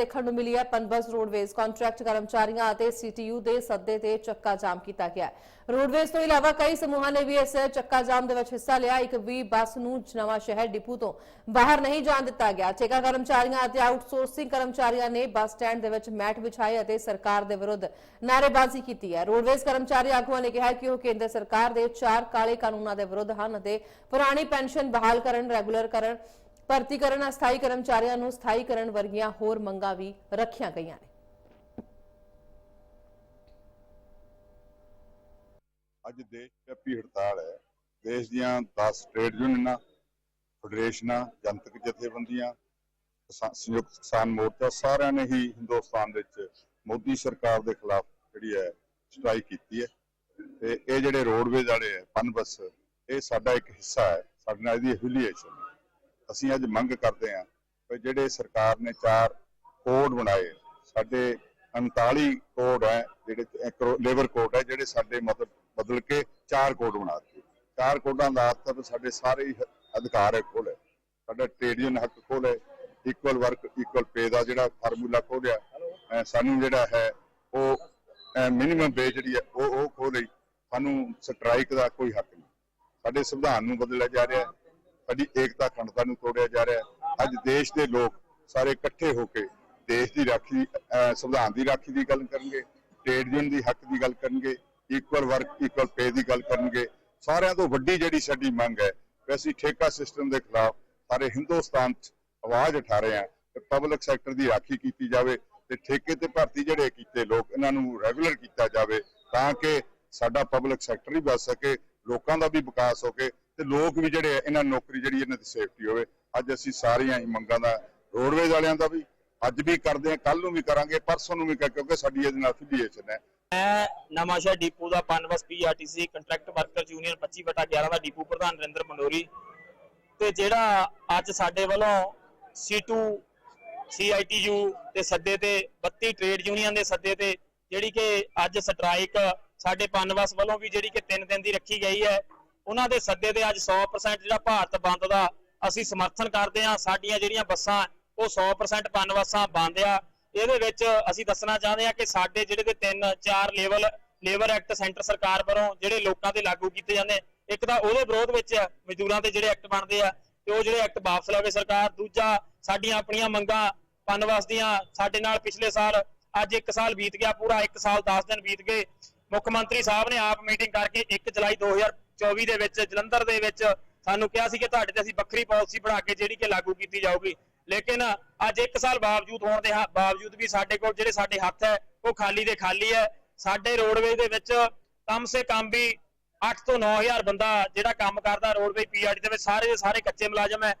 ਦੇਖਣ ਨੂੰ ਮਿਲੀ ਹੈ। ਪਨਬਸ ਰੋਡਵੇਜ਼ ਕੰਟਰੈਕਟ ਕਰਮਚਾਰੀਆਂ ਅਤੇ ਸੀਟੀਯੂ ਦੇ ਸੱਦੇ ਤੇ ਚੱਕਾ ਜਾਮ ਕੀਤਾ ਗਿਆ ਹੈ। ਰੋਡਵੇਜ਼ ਤੋਂ ਇਲਾਵਾ ਕਈ ਸਮੂਹਾਂ ਨੇ ਵੀ ਇਸ ਚੱਕਾ ਜਾਮ ਦੇ ਵਿੱਚ ਹਿੱਸਾ ਲਿਆ। ਇੱਕ ਵੀ ਬੱਸ ਨੂੰ ਨਵਾਂ ਸ਼ਹਿਰ ਡਿਪੂ ਤੋਂ ਬਾਹਰ ਨਹੀਂ ਜਾਣ ਦਿੱਤਾ ਗਿਆ। ਠੇਕਾ ਕਰਮਚਾਰੀਆਂ ਅਤੇ ਆਊਟਸੋਰਸਿੰਗ ਕਰਮਚਾਰੀਆਂ ਨੇ ਬੱਸ ਸਟੈਂਡ ਦੇ ਵਿੱਚ ਮੈਟ ਵਿਛਾਏ ਅਤੇ ਸਰਕਾਰ ਦੇ ਵਿਰੁੱਧ ਨਾਅਰੇਬਾਜ਼ੀ ਕੀਤੀ ਹੈ। ਰੋਡਵੇਜ਼ ਕਰਮਚਾਰੀ ਆਗੂਆਂ ਨੇ ਕਿਹਾ ਕਿ ਉਹ ਕੇਂਦਰ ਸਰਕਾਰ ਦੇ ਚਾਰ ਕਾਲੇ ਕਾਨੂੰਨਾਂ ਦੇ ਵਿਰੁੱਧ ਹਨ ਅਤੇ ਪੁਰਾਣੀ ਪੈਨਸ਼ਨ ਬਹਾਲ ਕਰਨ, ਰੈਗੂਲਰ ਕਰਨ ਭਰਤੀ ਕਰਨ ਅਸਥਾਈ ਕਰਮਚਾਰੀਆਂ ਨੂੰ ਸਥਾਈ ਕਰਨ ਵਰਗੀਆਂ ਹੋਰ ਮੰਗਾਂ ਵੀ ਰੱਖੀਆਂ ਗਈਆਂ ਨੇ। ਅੱਜ ਦੇਸ਼ ਵਿਆਪੀ ਹੜਤਾਲ ਹੈ। ਦੇਸ਼ ਦੀਆਂ 10 ਟ੍ਰੇਡ ਯੂਨੀਅਨਾਂ ਫੈਡਰੇਸ਼ਨਾਂ ਜਨਤਕ ਜਥੇਬੰਦੀਆਂ ਸੰਯੁਕਤ ਕਿਸਾਨ ਮੋਰਚਾ ਸਾਰਿਆਂ ਨੇ ਹੀ ਹਿੰਦੁਸਤਾਨ ਵਿੱਚ ਮੋਦੀ ਸਰਕਾਰ ਦੇ ਖਿਲਾਫ ਜਿਹੜੀ ਹੈ ਸਟ੍ਰਾਈਕ ਕੀਤੀ ਹੈ। ਤੇ ਇਹ ਜਿਹੜੇ ਰੋਡਵੇਜ਼ ਵਾਲੇ ਹੈ ਪਨ ਇਹ ਸਾਡਾ ਇੱਕ ਹਿੱਸਾ ਹੈ। ਸਾਡੇ ਨਾਲ ਇਹਦੀ ਐਫੀਲੀਏਸ਼ਨ ਅਸੀਂ ਅੱਜ ਮੰਗ ਕਰਦੇ ਹਾਂ ਕਿ ਜਿਹੜੇ ਸਰਕਾਰ ਨੇ ਚਾਰ ਕੋਡ ਬਣਾਏ, ਸਾਡੇ 39 ਕੋਡ ਹੈ, ਜਿਹੜੇ ਲੇਬਰ ਕੋਡ ਹੈ, ਜਿਹੜੇ ਸਾਡੇ ਮਤਲਬ ਬਦਲ ਕੇ ਚਾਰ ਕੋਡ ਬਣਾ ਦਿੱਤੇ। ਚਾਰ ਕੋਡਾਂ ਦਾ ਅਰਥ ਸਾਡੇ ਸਾਰੇ ਅਧਿਕਾਰ ਹੈ ਖੋਲੇ ਸਾਡਾ ਟ੍ਰੇਡ ਯੂਨੀਅਨ ਹੱਕ ਖੋਲੇ ਇਕੁਅਲ ਵਰਕ ਇਕੁਅਲ ਪੇ ਦਾ ਜਿਹੜਾ ਫਾਰਮੂਲਾ ਖੋਲਿਆ ਸਾਨੂੰ ਜਿਹੜਾ ਹੈ, ਉਹ ਮਿਨੀਮਮ ਵੇ ਜਿਹੜੀ ਹੈ, ਉਹ ਉਹ ਖੋਲੀ ਸਾਨੂੰ ਸਟ੍ਰਾਈਕ ਦਾ ਕੋਈ ਹੱਕ ਨਹੀਂ। ਸਾਡੇ ਸੰਵਿਧਾਨ ਨੂੰ ਬਦਲਿਆ ਜਾ ਰਿਹਾ ਹੈ। ਸਾਡੀ ਏਕਤਾ ਅਖੰਡਤਾ ਨੂੰ ਤੋੜਿਆ ਜਾ ਰਿਹਾ ਹੈ। ਅੱਜ ਦੇਸ਼ ਦੇ ਲੋਕ ਸਾਰੇ ਇਕੱਠੇ ਹੋ ਕੇ ਦੇਸ਼ ਦੀ ਰਾਖੀ ਸੰਵਿਧਾਨ ਦੀ ਰਾਖੀ ਦੀ ਗੱਲ ਕਰਨਗੇ ਟ੍ਰੇਡ ਯੂਨੀਅਨ ਦੀ ਹੱਕ ਦੀ ਗੱਲ ਕਰਨਗੇ ਇਕੁਅਲ ਵਰਕ ਇਕੁਅਲ ਪੇ ਦੀ ਗੱਲ ਕਰਨਗੇ। ਸਾਰਿਆਂ ਤੋਂ ਵੱਡੀ ਜਿਹੜੀ ਸਾਡੀ ਮੰਗ ਹੈ ਕਿ ਅਸੀਂ ਠੇਕਾ ਸਿਸਟਮ ਦੇ ਖਿਲਾਫ ਸਾਰੇ ਹਿੰਦੁਸਤਾਨ 'ਚ ਆਵਾਜ਼ ਉਠਾ ਰਹੇ ਹਾਂ ਕਿ ਪਬਲਿਕ ਸੈਕਟਰ ਦੀ ਰਾਖੀ ਕੀਤੀ ਜਾਵੇ ਤੇ ਠੇਕੇ ਤੇ ਭਰਤੀ ਜਿਹੜੇ ਕੀਤੇ ਲੋਕ, ਇਹਨਾਂ ਨੂੰ ਰੈਗੂਲਰ ਕੀਤਾ ਜਾਵੇ ਤਾਂ ਕਿ ਸਾਡਾ ਪਬਲਿਕ ਸੈਕਟਰ ਵੀ ਬਚ ਸਕੇ, ਲੋਕਾਂ ਦਾ ਵੀ ਵਿਕਾਸ ਹੋ ਕੇ ਤੇ ਲੋਕ ਵੀ ਜਿਹੜੇ ਇਹਨਾਂ ਨੌਕਰੀ ਜਿਹੜੀ ਇਹਨਾਂ ਦੀ ਸੇਫਟੀ ਹੋਵੇ, ਅੱਜ ਅਸੀਂ ਸਾਰੀਆਂ ਹੀ ਮੰਗਾਂ ਦਾ ਰੋਡਵੇਜ਼ ਵਾਲਿਆਂ ਦਾ ਵੀ ਅੱਜ ਵੀ ਕਰਦੇ ਹਾਂ ਕੱਲ ਨੂੰ ਵੀ ਕਰਾਂਗੇ, ਪਰਸੋਂ ਨੂੰ ਵੀ ਕਰ- ਕਿਉਂਕਿ ਸਾਡੀ ਇਹਦੇ ਨਾਲ ਅਫੀਲੀਏਸ਼ਨ ਹੈ। ਮੈਂ ਨਵਾਂਸ਼ਹਿਰ ਡਿਪੂ ਦਾ Punbus PRTC contract worker union 25/11 ਦਾ ਡਿਪੂ ਪ੍ਰਧਾਨ ਨਰਿੰਦਰ ਮੰਡੋਰੀ। ਤੇ ਜਿਹੜਾ ਅੱਜ ਸਾਡੇ ਵੱਲੋਂ C2 CITU ਦੇ ਸੱਦੇ ਤੇ 32 ਟ੍ਰੇਡ ਯੂਨੀਅਨ ਦੇ ਸੱਦੇ ਤੇ ਜਿਹੜੀ ਕਿ ਅੱਜ ਸਟ੍ਰਾਈਕ ਸਾਡੇ ਪਨਵਸ ਵੱਲੋਂ ਵੀ ਜਿਹੜੀ ਕਿ 3 ਦਿਨ ਦੀ ਰੱਖੀ ਗਈ ਹੈ। ਉਹਨਾਂ ਦੇ ਸੱਦੇ ਤੇ ਅੱਜ 100% ਜਿਹੜਾ ਭਾਰਤ ਬੰਦ ਦਾ ਅਸੀਂ ਸਮਰਥਨ ਕਰਦੇ ਹਾਂ, ਸਾਡੀਆਂ ਜਿਹੜੀਆਂ ਬੱਸਾਂ, ਉਹ 100% ਪਨਵਸਾਂ ਬੰਦ ਆ ਇਹਦੇ ਵਿੱਚ ਅਸੀਂ ਦੱਸਣਾ ਚਾਹੁੰਦੇ ਹਾਂ ਕਿ ਸਾਡੇ ਜਿਹੜੇ ਦੇ ਤਿੰਨ, ਚਾਰ ਲੈਵਲ, ਲੇਬਰ ਐਕਟ ਸੈਂਟਰ ਸਰਕਾਰ ਵੱਲੋਂ ਜਿਹੜੇ ਲੋਕਾਂ ਤੇ ਲਾਗੂ ਕੀਤੇ ਜਾਂਦੇ, ਇੱਕ ਤਾਂ ਉਹਦੇ ਵਿਰੋਧ ਵਿੱਚ ਮਜ਼ਦੂਰਾਂ ਤੇ ਜਿਹੜੇ ਐਕਟ ਬਣਦੇ ਆ, ਤੇ ਉਹ ਜਿਹੜੇ ਐਕਟ ਵਾਪਸ ਲਵੇ ਸਰਕਾਰ। ਦੂਜਾ, ਸਾਡੀਆਂ ਆਪਣੀਆਂ ਮੰਗਾਂ ਪਨਵਾਸ ਦੀਆਂ, ਸਾਡੇ ਨਾਲ ਪਿਛਲੇ ਸਾਲ, ਅੱਜ 1 ਸਾਲ ਬੀਤ ਗਿਆ, ਪੂਰਾ 1 ਸਾਲ 10 ਦਿਨ ਬੀਤ ਗਏ। ਮੁੱਖ ਮੰਤਰੀ ਸਾਹਿਬ ਨੇ ਆਪ ਮੀਟਿੰਗ ਕਰਕੇ 1 ਜੁਲਾਈ 2024 ਦੇ ਵਿੱਚ, ਜਲੰਧਰ ਦੇ ਵਿੱਚ ਸਾਨੂੰ ਕਿਹਾ ਸੀ ਕਿ ਤੁਹਾਡੇ ਤੇ ਅਸੀਂ ਵੱਖਰੀ ਪਾਲਿਸੀ ਬਣਾ ਕੇ ਜਿਹੜੀ ਕਿ ਲਾਗੂ ਕੀਤੀ ਜਾਊਗੀ। ਲੇਕਿਨ ਅੱਜ 1 ਸਾਲ ਬਾਵਜੂਦ ਹੋਣ ਦੇ ਬਾਵਜੂਦ ਵੀ ਸਾਡੇ ਕੋਲ ਜਿਹੜੇ ਸਾਡੇ ਹੱਥ ਹੈ, ਉਹ ਖਾਲੀ ਦੇ ਖਾਲੀ ਹੈ। ਸਾਡੇ ਰੋਡਵੇਜ਼ ਦੇ ਵਿੱਚ ਕਮ ਸੇ ਕਮ ਵੀ 8 ਤੋਂ 9000 ਬੰਦਾ ਜਿਹੜਾ ਕੰਮ ਕਰਦਾ ਰੋਡਵੇਜ਼ ਪੀਆਰਟੀ ਦੇ ਵਿੱਚ, ਸਾਰੇ ਦੇ ਸਾਰੇ ਕੱਚੇ ਮੁਲਾਜ਼ਮ ਹੈ।